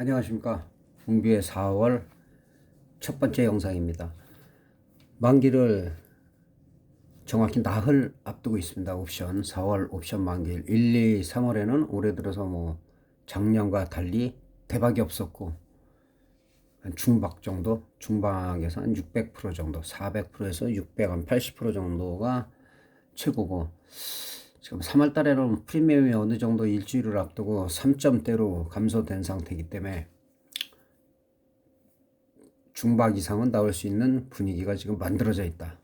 안녕하십니까. 웅비의 4월 첫 번째 영상입니다. 만기를 정확히 나흘 앞두고 있습니다. 옵션 4월 옵션 만기일 1, 2, 3월에는 올해 들어서 뭐 작년과 달리 대박이 없었고 한 중박 정도 중박에서 한 600% 정도 400%에서 600, 한80% 정도가 최고고 지금 3월 달에는 프리미엄이 어느 정도 일주일을 앞두고 3점대로 감소된 상태이기 때문에 중박 이상은 나올 수 있는 분위기가 지금 만들어져 있다.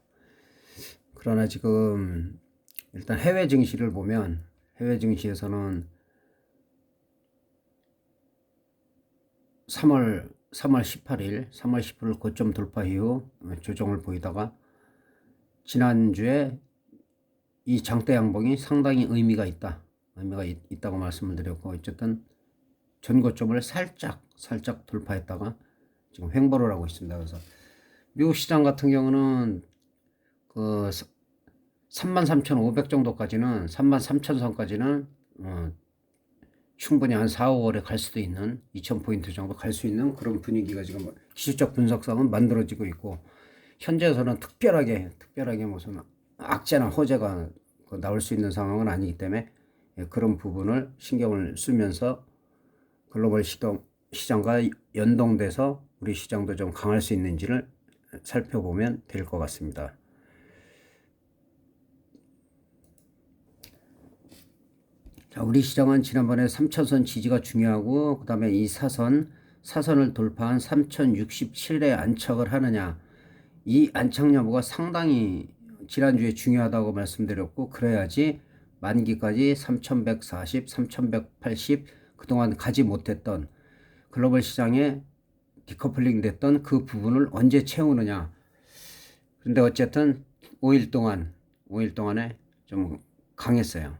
그러나 지금 일단 해외 증시를 보면 해외 증시에서는 3월 3월 18일, 3월 10일 고점 돌파 이후 조정을 보이다가 지난주에 이 장대 양봉이 상당히 의미가 있다. 의미가 있, 있다고 말씀을 드렸고 어쨌든 전고점을 살짝 살짝 돌파했다가 지금 횡보를 하고 있습니다. 그래서 미국 시장 같은 경우는 그 33,500 정도까지는 33,000 선까지는 어, 충분히 한 4, 5월에 갈 수도 있는 2,000포인트 정도 갈 수 있는 그런 분위기가 지금 기술적 분석상은 만들어지고 있고 현재에서는 특별하게 특별하게 무슨 악재나 호재가 그 나올 수 있는 상황은 아니기 때문에 예, 그런 부분을 신경을 쓰면서 글로벌 시동, 시장과 연동돼서 우리 시장도 좀 강할 수 있는지를 살펴보면 될 것 같습니다. 자, 우리 시장은 지난번에 3차선 지지가 중요하고 그다음에 이 사선 사선을 돌파한 3067에 안착을 하느냐 이 안착 여부가 상당히 지난주에 중요하다고 말씀드렸고 그래야지 만기까지 3140, 3180 그동안 가지 못했던 글로벌 시장에 디커플링 됐던 그 부분을 언제 채우느냐. 근데 어쨌든 5일 동안 5일 동안에 좀 강했어요.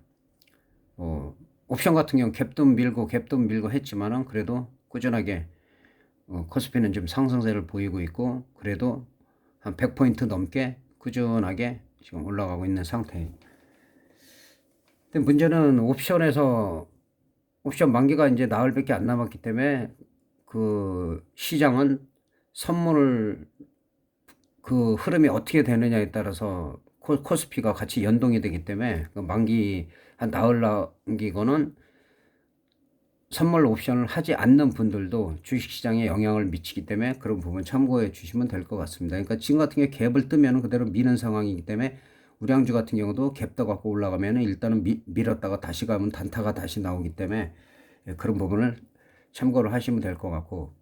어, 옵션 같은 경우 갭돈 밀고 갭돈 밀고 했지만은 그래도 꾸준하게 어, 코스피는 좀 상승세를 보이고 있고 그래도 한 100포인트 넘게 꾸준하게 지금 올라가고 있는 상태예요. 근데 문제는 옵션에서 옵션 만기가 이제 나흘밖에 안 남았기 때문에 그 시장은 선물을 그 흐름이 어떻게 되느냐에 따라서 코, 코스피가 같이 연동이 되기 때문에 그 만기 한 나흘 남기고는 선물 옵션을 하지 않는 분들도 주식시장에 영향을 미치기 때문에 그런 부분 참고해 주시면 될 것 같습니다. 그러니까 지금 같은 경우에 갭을 뜨면 그대로 미는 상황이기 때문에 우량주 같은 경우도 갭 떠갖고 올라가면 일단은 미, 밀었다가 다시 가면 단타가 다시 나오기 때문에 예, 그런 부분을 참고를 하시면 될 것 같고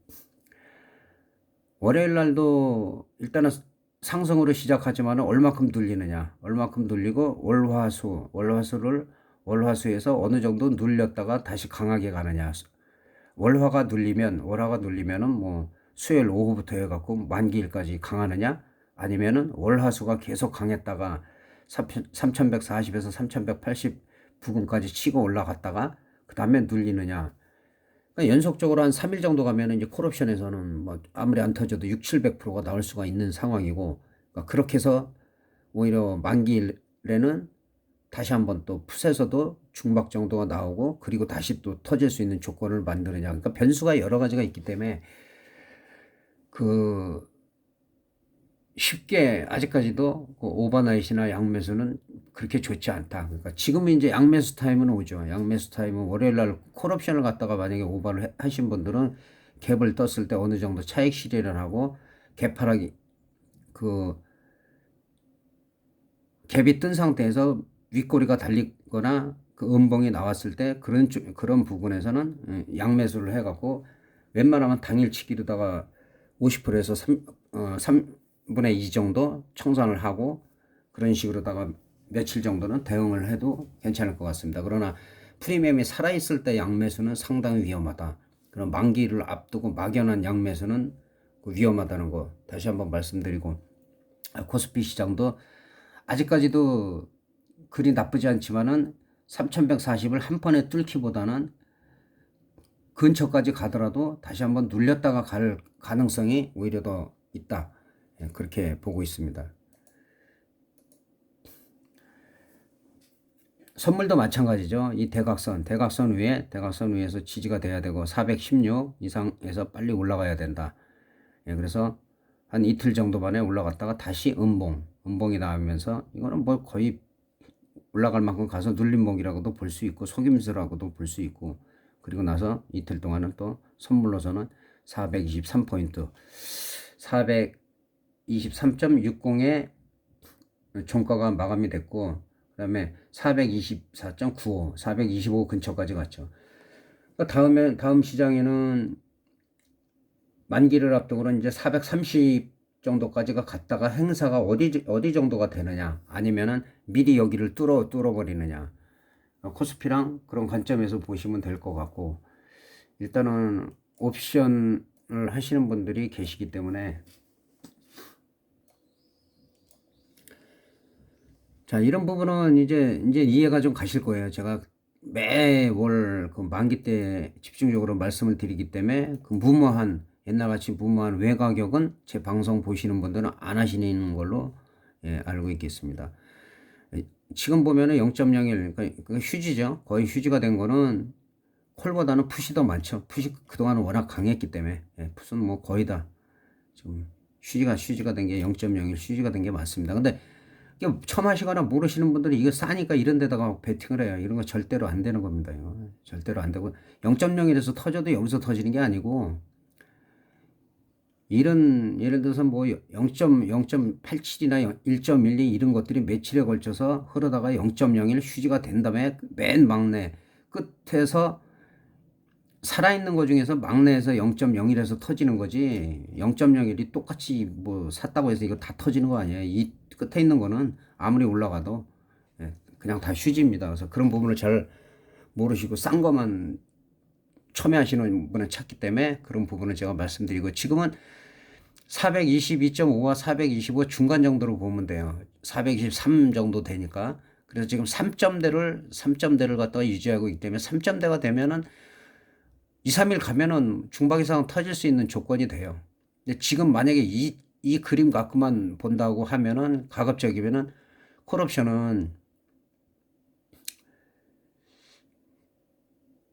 월요일 날도 일단은 상승으로 시작하지만 얼마큼 눌리느냐 얼마큼 눌리고 월화수 월화수를 월화수에서 어느 정도 눌렸다가 다시 강하게 가느냐. 월화가 눌리면 월화가 눌리면은 뭐 수요일 오후부터 해갖고 만기일까지 강하느냐 아니면은 월화수가 계속 강했다가 3140에서 3180 부근까지 치고 올라갔다가 그 다음에 눌리느냐 그러니까 연속적으로 한 3일 정도 가면은 이제 콜옵션에서는 뭐 아무리 안 터져도 6, 700%가 나올 수가 있는 상황이고 그러니까 그렇게 해서 오히려 만기일에는 다시 한번 또 풋에서도 중박 정도가 나오고 그리고 다시 또 터질 수 있는 조건을 만드느냐. 그러니까 변수가 여러 가지가 있기 때문에 그 쉽게 아직까지도 그 오버나잇이나 양매수는 그렇게 좋지 않다. 그러니까 지금은 이제 양매수 타임은 오죠. 양매수 타임은 월요일 날 콜옵션을 갖다가 만약에 오버를 하신 분들은 갭을 떴을 때 어느 정도 차익 실현을 하고 개파락이 그 갭이 뜬 상태에서 윗꼬리가 달리거나 그 음봉이 나왔을 때 그런 그런 부분에서는 음, 양매수를 해갖고 웬만하면 당일치기로다가 50%에서 3, 어, 3분의 2 정도 청산을 하고 그런 식으로다가 며칠 정도는 대응을 해도 괜찮을 것 같습니다. 그러나 프리미엄이 살아있을 때 양매수는 상당히 위험하다. 그런 만기를 앞두고 막연한 양매수는 그 위험하다는 거 다시 한번 말씀드리고 코스피 시장도 아직까지도 그리 나쁘지 않지만은 3140을 한 번에 뚫기보다는 근처까지 가더라도 다시 한번 눌렸다가 갈 가능성이 오히려 더 있다. 예, 그렇게 보고 있습니다. 선물도 마찬가지죠. 이 대각선, 대각선 위에, 대각선 위에서 지지가 돼야 되고 416 이상에서 빨리 올라가야 된다. 예, 그래서 한 이틀 정도 만에 올라갔다가 다시 음봉, 음봉이 나오면서 이거는 뭐 거의 올라갈 만큼 가서 눌림목이라고도 볼 수 있고 속임수라고도 볼 수 있고 그리고 나서 이틀 동안은 또 선물로서는 423포인트 423.60의 종가가 마감이 됐고 그 다음에 424.95, 425 근처까지 갔죠. 그러니까 다음에 다음 시장에는 만기를 앞두고로 이제 430 정도까지가 갔다가 행사가 어디 어디 정도가 되느냐 아니면은 미리 여기를 뚫어 뚫어 버리느냐 코스피랑 그런 관점에서 보시면 될 것 같고 일단은 옵션을 하시는 분들이 계시기 때문에 자 이런 부분은 이제 이제 이해가 좀 가실 거예요. 제가 매월 그 만기 때 집중적으로 말씀을 드리기 때문에 그 무모한 옛날같이 무모한 외가격은 제 방송 보시는 분들은 안 하시는 걸로 예, 알고 있겠습니다. 지금 보면은 0.01 그러니까 그 휴지죠. 거의 휴지가 된 거는 콜보다는 푸시 더 많죠. 푸시 그동안은 워낙 강했기 때문에 예, 푸스는 뭐 거의 다 지금 휴지가 휴지가 된 게 0.01 휴지가 된 게 맞습니다. 근데 처음 하시거나 모르시는 분들이 이거 싸니까 이런 데다가 베팅을 해요. 이런 거 절대로 안 되는 겁니다. 이거. 절대로 안 되고 0.01에서 터져도 여기서 터지는 게 아니고 이런 예를 들어서 뭐 0.0.87이나 1.12 이런 것들이 며칠에 걸쳐서 흐르다가 0.01 휴지가 된 다음에 맨 막내 끝에서 살아있는 것 중에서 막내에서 0.01에서 터지는 거지. 0.01이 똑같이 뭐 샀다고 해서 이거 다 터지는 거 아니에요 이 끝에 있는 거는 아무리 올라가도. 예, 그냥 다 휴지입니다. 그래서 그런 부분을 잘 모르시고 싼 것만 첨예하시는 분은 찾기 때문에 그런 부분을 제가 말씀드리고 지금은 422.5와 425 중간 정도로 보면 돼요. 423 정도 되니까. 그래서 지금 3점대를 3점대를 갖다가 유지하고 있기 때문에 3점대가 되면은 2, 3일 가면은 중박 이상 터질 수 있는 조건이 돼요. 근데 지금 만약에 이, 이 그림 갖고만 본다고 하면은 가급적이면은 콜옵션은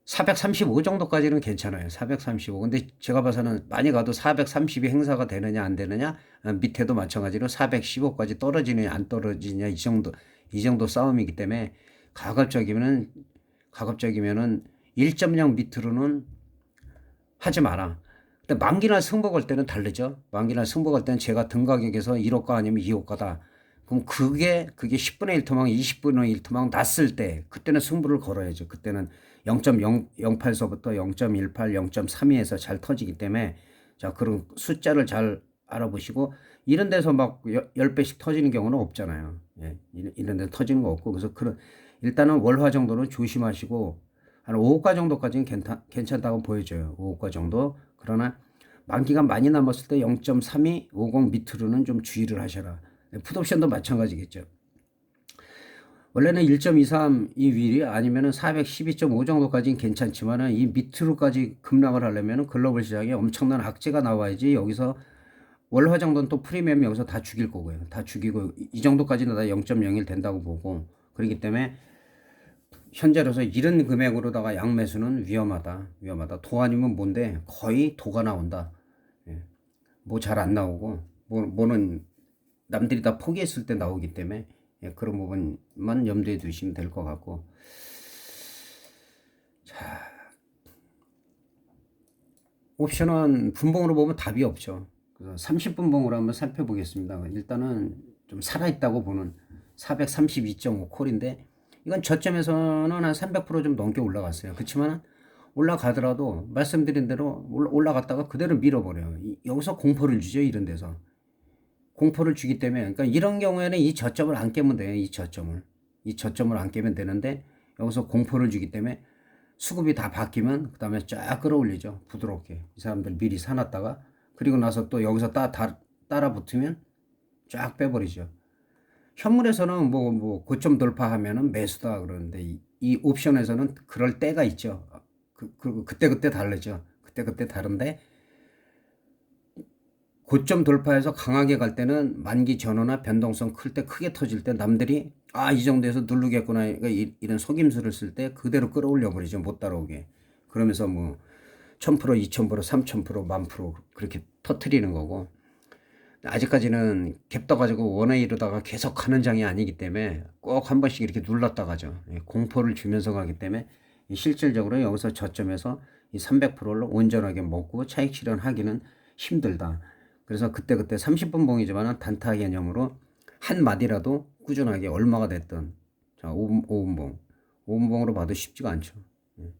435 정도까지는 괜찮아요. 435. 근데 제가 봐서는 많이 가도 430이 행사가 되느냐 안 되느냐 어, 밑에도 마찬가지로 415까지 떨어지느냐 안 떨어지느냐 이 정도 이 정도 싸움이기 때문에 가급적이면은 가급적이면은 1.0 밑으로는 하지 마라. 근데 만기나 승복 할 때는 다르죠. 만기나 승복 할 때는 제가 등 가격에서 1호가 아니면 2호가다. 그럼 그게 그게 10분의 1 토막, 20분의 1 토막 났을 때 그때는 승부를 걸어야죠. 그때는 0.008서부터 0.18, 0.32에서 잘 터지기 때문에 자 그런 숫자를 잘 알아보시고 이런 데서 막 10배씩 터지는 경우는 없잖아요. 예, 이런 데 터지는 거 없고 그래서 그런 일단은 월화 정도는 조심하시고 한 5호가 정도까지는 괜찮, 괜찮다고 보여져요. 5호가 정도. 그러나 만기가 많이 남았을 때 0.32, 50 밑으로는 좀 주의를 하셔라. 풋옵션도 마찬가지겠죠. 원래는 1.23 이 위리 아니면은 412.5 정도까지는 괜찮지만은 이 밑으로까지 급락을 하려면은 글로벌 시장에 엄청난 악재가 나와야지 여기서 월화 정도는 또 프리미엄 여기서 다 죽일 거고요. 다 죽이고 이 정도까지는 다 0.01 된다고 보고 그렇기 때문에 현재로서 이런 금액으로다가 양매수는 위험하다. 위험하다. 도 아니면 뭔데 거의 도가 나온다. 예. 뭐잘 안 나오고 뭐, 뭐는 남들이 다 포기했을 때 나오기 때문에 예, 그런 부분만 염두에 두시면 될 것 같고 자 옵션은 분봉으로 보면 답이 없죠. 그래서 30분봉으로 한번 살펴보겠습니다. 일단은 좀 살아있다고 보는 432.5 콜인데 이건 저점에서는 한 300%좀 넘게 올라갔어요. 그렇지만 올라가더라도 말씀드린 대로 올라갔다가 그대로 밀어버려요. 여기서 공포를 주죠. 이런 데서. 공포를 주기 때문에 그러니까 이런 경우에는 이 저점을 안 깨면 돼요. 이 저점을. 이 저점을 안 깨면 되는데 여기서 공포를 주기 때문에 수급이 다 바뀌면 그 다음에 쫙 끌어올리죠. 부드럽게. 이 사람들 미리 사놨다가 그리고 나서 또 여기서 따, 따, 따라 붙으면 쫙 빼버리죠. 현물에서는 뭐, 뭐, 고점 돌파하면은 매수다 그러는데 이, 이 옵션에서는 그럴 때가 있죠. 그, 그, 그때그때 다르죠. 그때그때 다른데 고점 돌파해서 강하게 갈 때는 만기 전후나 변동성 클 때 크게 터질 때 남들이 아 이 정도에서 누르겠구나. 그러니까 이- 이런 속임수를 쓸 때 그대로 끌어올려 버리죠 못 따라오게. 그러면서 뭐 1000% 2000% 3000% 만프로 그렇게 터트리는 거고. 아직까지는 갭 떠가지고 원에 이르다가 계속 가는 장이 아니기 때문에 꼭 한 번씩 이렇게 눌렀다 가죠. 예, 공포를 주면서 가기 때문에 이 실질적으로 여기서 저점에서 이 300%를 온전하게 먹고 차익 실현하기는 힘들다. 그래서 그때그때 30분 봉이지만 단타 개념으로 한 마디라도 꾸준하게 얼마가 됐든 자 5분, 5분 봉 5분 봉으로 봐도 쉽지가 않죠. 예.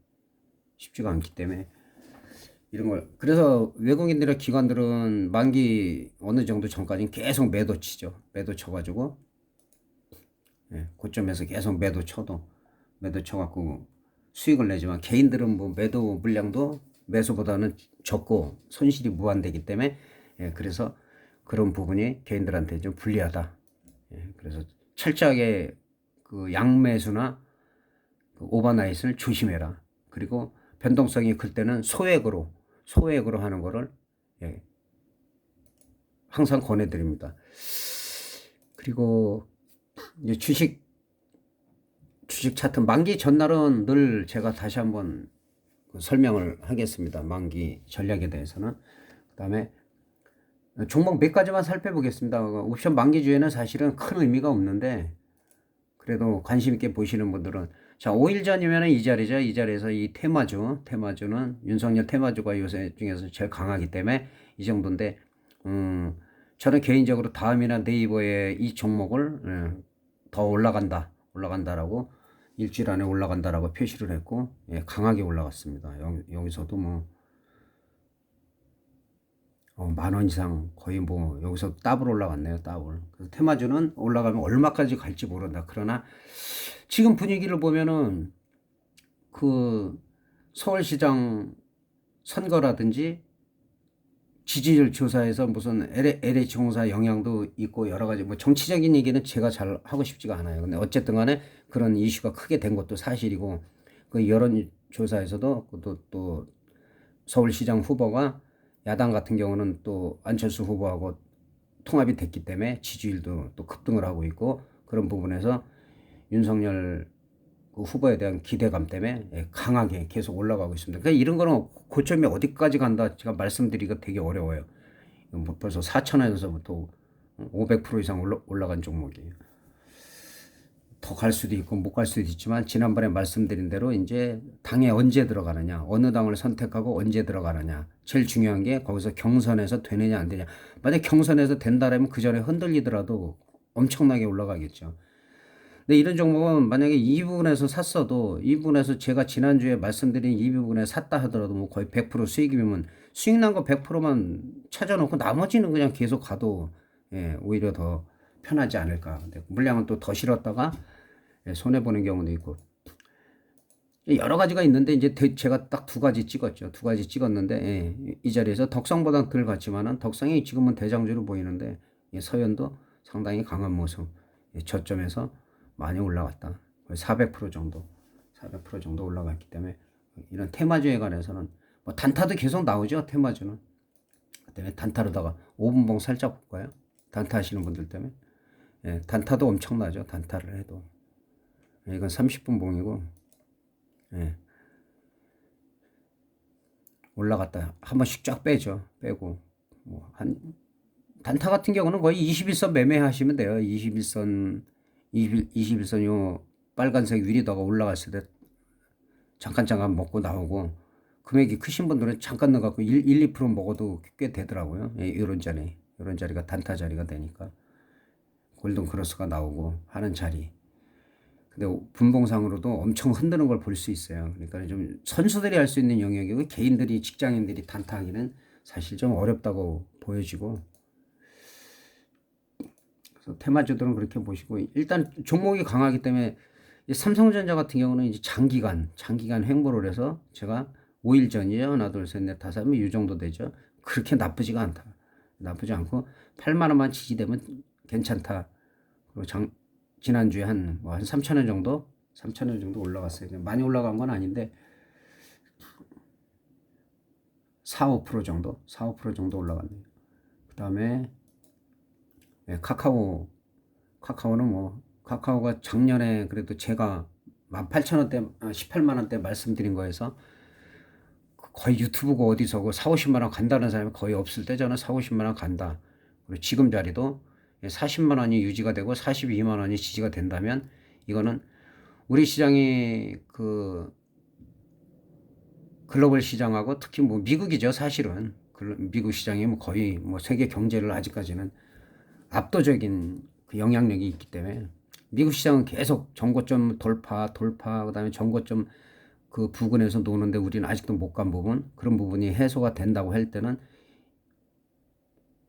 쉽지가 않기 때문에 이런 걸 그래서 외국인들의 기관들은 만기 어느 정도 전까지는 계속 매도 치죠. 매도 쳐가지고 예, 고점에서 계속 매도 쳐도 매도 쳐갖고 수익을 내지만 개인들은 뭐 매도 물량도 매수보다는 적고 손실이 무한되기 때문에 예, 그래서 그런 부분이 개인들한테 좀 불리하다. 예, 그래서 철저하게 그 양매수나 그 오버나잇을 조심해라. 그리고 변동성이 클 때는 소액으로 소액으로 하는 거를 예, 항상 권해드립니다. 그리고 이제 주식 주식 차트 만기 전날은 늘 제가 다시 한번 그 설명을 하겠습니다. 만기 전략에 대해서는 그다음에 종목 몇 가지만 살펴보겠습니다. 옵션 만기주에는 사실은 큰 의미가 없는데 그래도 관심 있게 보시는 분들은 자 5일 전이면 이 자리죠. 이 자리에서 이 테마주 테마주는 윤석열 테마주가 요새 중에서 제일 강하기 때문에 이 정도인데 음 저는 개인적으로 다음이나 네이버에 이 종목을 예, 더 올라간다 올라간다라고 일주일 안에 올라간다라고 표시를 했고 예, 강하게 올라갔습니다. 여기, 여기서도 뭐 어, 만원 이상 거의 뭐 여기서 더블 올라갔네요. 더블. 그래서 테마주는 올라가면 얼마까지 갈지 모른다. 그러나 지금 분위기를 보면은 그 서울시장 선거라든지 지지율 조사에서 무슨 LH 공사 영향도 있고 여러 가지 뭐 정치적인 얘기는 제가 잘 하고 싶지가 않아요. 근데 어쨌든 간에 그런 이슈가 크게 된 것도 사실이고 그 여론 조사에서도 또, 또 서울시장 후보가 야당 같은 경우는 또 안철수 후보하고 통합이 됐기 때문에 지지율도 또 급등을 하고 있고 그런 부분에서 윤석열 그 후보에 대한 기대감 때문에 예, 강하게 계속 올라가고 있습니다. 그러니까 이런 거는 고점이 어디까지 간다 제가 말씀드리기가 되게 어려워요. 벌써 4천원에서부터 500% 이상 올라, 올라간 종목이에요. 더 갈 수도 있고 못 갈 수도 있지만 지난번에 말씀드린 대로 이제 당에 언제 들어가느냐 어느 당을 선택하고 언제 들어가느냐 제일 중요한 게 거기서 경선에서 되느냐 안 되냐 만약 경선에서 된다라면 그 전에 흔들리더라도 엄청나게 올라가겠죠. 근데 이런 종목은 만약에 이 부분에서 샀어도 이 부분에서 제가 지난주에 말씀드린 이 부분에 샀다 하더라도 뭐 거의 100% 수익이면 수익 난 거 100%만 찾아놓고 나머지는 그냥 계속 가도 예, 오히려 더 편하지 않을까. 근데 물량은 또 더 실었다가 예, 손해 보는 경우도 있고 여러 가지가 있는데 이제 대- 제가 딱 두 가지 찍었죠. 두 가지 찍었는데 예, 이 자리에서 덕성보다 덜 같지만은 덕성이 지금은 대장주로 보이는데 예, 서현도 상당히 강한 모습. 예, 저점에서 많이 올라갔다. 거의 400% 정도, 400% 정도 올라갔기 때문에 이런 테마주에 관해서는 뭐 단타도 계속 나오죠. 테마주는. 그 때문에 단타로다가 5분봉 살짝 볼까요? 단타 하시는 분들 때문에. 예, 단타도 엄청나죠. 단타를 해도. 예, 이건 30분 봉이고, 예. 올라갔다. 한 번씩 쫙 빼죠. 빼고. 뭐, 한, 단타 같은 경우는 거의 21선 매매하시면 돼요. 21선, 21, 21선 요 빨간색 위리다가 올라갔을 때 잠깐 잠깐 먹고 나오고 금액이 크신 분들은 잠깐 넣어갖고 1, 1, 2% 먹어도 꽤 되더라고요. 예, 이런 자리, 이런 자리가 단타 자리가 되니까 골든 크로스가 나오고 하는 자리. 근데 분봉상으로도 엄청 흔드는 걸 볼 수 있어요. 그러니까 좀 선수들이 할 수 있는 영역이고 개인들이 직장인들이 단타하기는 사실 좀 어렵다고 보여지고 그래서 테마주들은 그렇게 보시고 일단 종목이 강하기 때문에 이 삼성전자 같은 경우는 이제 장기간 장기간 횡보를 해서 제가 5일 전이요 하나 둘 셋 넷 다섯 뭐이 정도 되죠 그렇게 나쁘지가 않다 나쁘지 않고 8만 원만 지지되면 괜찮다. 그리고 장, 지난주에 한 뭐 한 3천 원 정도? 3천 원 정도 올라갔어요. 많이 올라간 건 아닌데 4, 5% 정도? 4, 5% 정도 올라갔네요. 그 다음에 예, 카카오. 카카오는 뭐 카카오가 작년에 그래도 제가 18,000원대 18만 원대 말씀드린 거에서 거의 유튜브가 어디서고 4, 50만 원 간다는 사람이 거의 없을 때 저는 4, 50만 원 간다. 그리고 지금 자리도 40만 원이 유지가 되고 42만 원이 지지가 된다면 이거는 우리 시장이 그 글로벌 시장하고 특히 뭐 미국이죠 사실은. 미국 시장이 뭐 거의 뭐 세계 경제를 아직까지는 압도적인 그 영향력이 있기 때문에 미국 시장은 계속 정고점 돌파 돌파 그다음에 정고점 그 부근에서 노는데 우리는 아직도 못 간 부분 그런 부분이 해소가 된다고 할 때는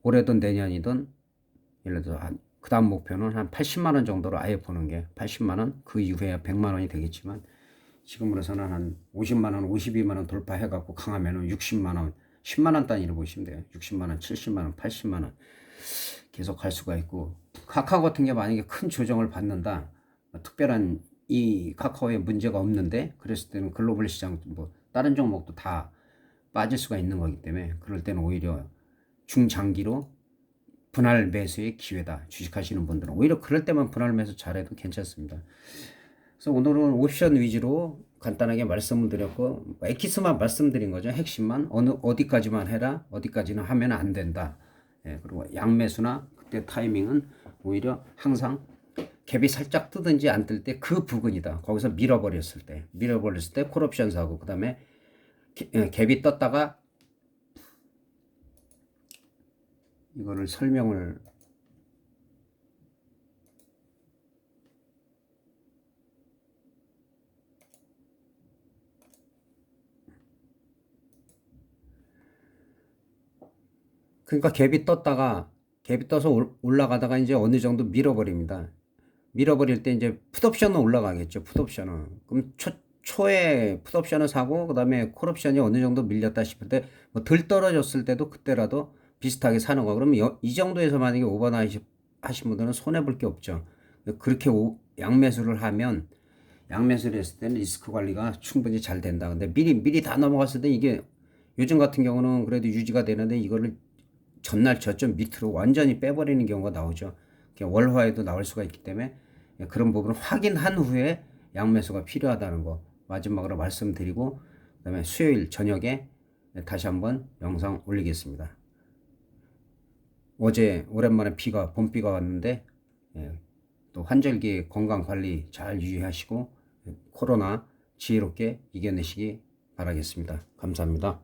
올해든 내년이든 예를 들어 한 그다음 목표는 한 80만 원 정도로 아예 보는 게 80만 원 그 이후에 100만 원이 되겠지만 지금으로서는 한 50만 원, 52만 원 돌파해 갖고 강하면은 60만 원, 10만 원 단위로 보시면 돼요. 60만 원, 70만 원, 80만 원 계속 갈 수가 있고 카카오 같은 게 만약에 큰 조정을 받는다. 뭐 특별한 이 카카오에 문제가 없는데 그랬을 때는 글로벌 시장 뭐 다른 종목도 다 빠질 수가 있는 거기 때문에 그럴 때는 오히려 중장기로 분할 매수의 기회다. 주식하시는 분들은 오히려 그럴 때만 분할 매수 잘해도 괜찮습니다. 그래서 오늘은 옵션 위주로 간단하게 말씀을 드렸고 뭐 엑기스만 말씀드린 거죠. 핵심만 어느 어디까지만 해라. 어디까지는 하면 안 된다. 예, 그리고 양매수나 그때 타이밍은 오히려 항상 갭이 살짝 뜨든지 안 뜰 때 그 부근이다. 거기서 밀어버렸을 때, 밀어버렸을 때 콜옵션 사고 그 다음에 개- 예, 갭이 떴다가 이거를 설명을 그러니까 갭이 떴다가 갭이 떠서 올- 올라가다가 이제 어느 정도 밀어버립니다. 밀어버릴 때 이제 풋옵션은 올라가겠죠. 풋옵션은. 그럼 초, 초에 풋옵션을 사고 그다음에 콜옵션이 어느 정도 밀렸다 싶을 때 뭐 덜 떨어졌을 때도 그때라도 비슷하게 사는 거. 그러면 여- 이 정도에서 만약에 오버나이트 하신 분들은 손해 볼 게 없죠. 그렇게 오- 양매수를 하면 양매수를 했을 때는 리스크 관리가 충분히 잘 된다. 근데 미리 미리 다 넘어갔을 때 이게 요즘 같은 경우는 그래도 유지가 되는데 이거를 전날 저점 밑으로 완전히 빼버리는 경우가 나오죠. 그러니까 월화에도 나올 수가 있기 때문에 그런 부분을 확인한 후에 양매수가 필요하다는 거 마지막으로 말씀드리고 그다음에 수요일 저녁에 다시 한번 영상 올리겠습니다. 어제 오랜만에 비가 봄비가 왔는데 예, 또 환절기 건강 관리 잘 유의하시고 코로나 지혜롭게 이겨내시기 바라겠습니다. 감사합니다.